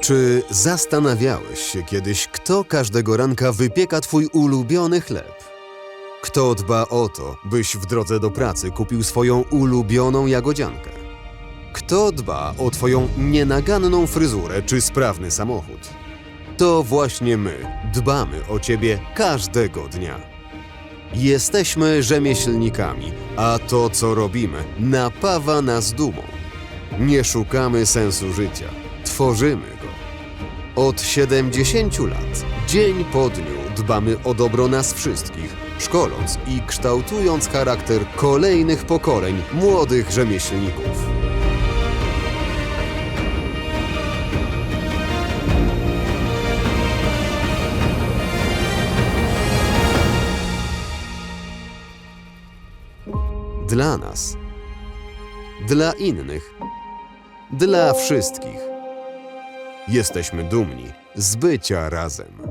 Czy zastanawiałeś się kiedyś, kto każdego ranka wypieka twój ulubiony chleb? Kto dba o to, byś w drodze do pracy kupił swoją ulubioną jagodziankę? Kto dba o twoją nienaganną fryzurę czy sprawny samochód? To właśnie my dbamy o ciebie każdego dnia. Jesteśmy rzemieślnikami, a to, co robimy, napawa nas dumą. Nie szukamy sensu życia, tworzymy go. Od 70 lat, dzień po dniu, dbamy o dobro nas wszystkich, szkoląc i kształtując charakter kolejnych pokoleń młodych rzemieślników. Dla nas, dla innych, dla wszystkich. Jesteśmy dumni z bycia razem.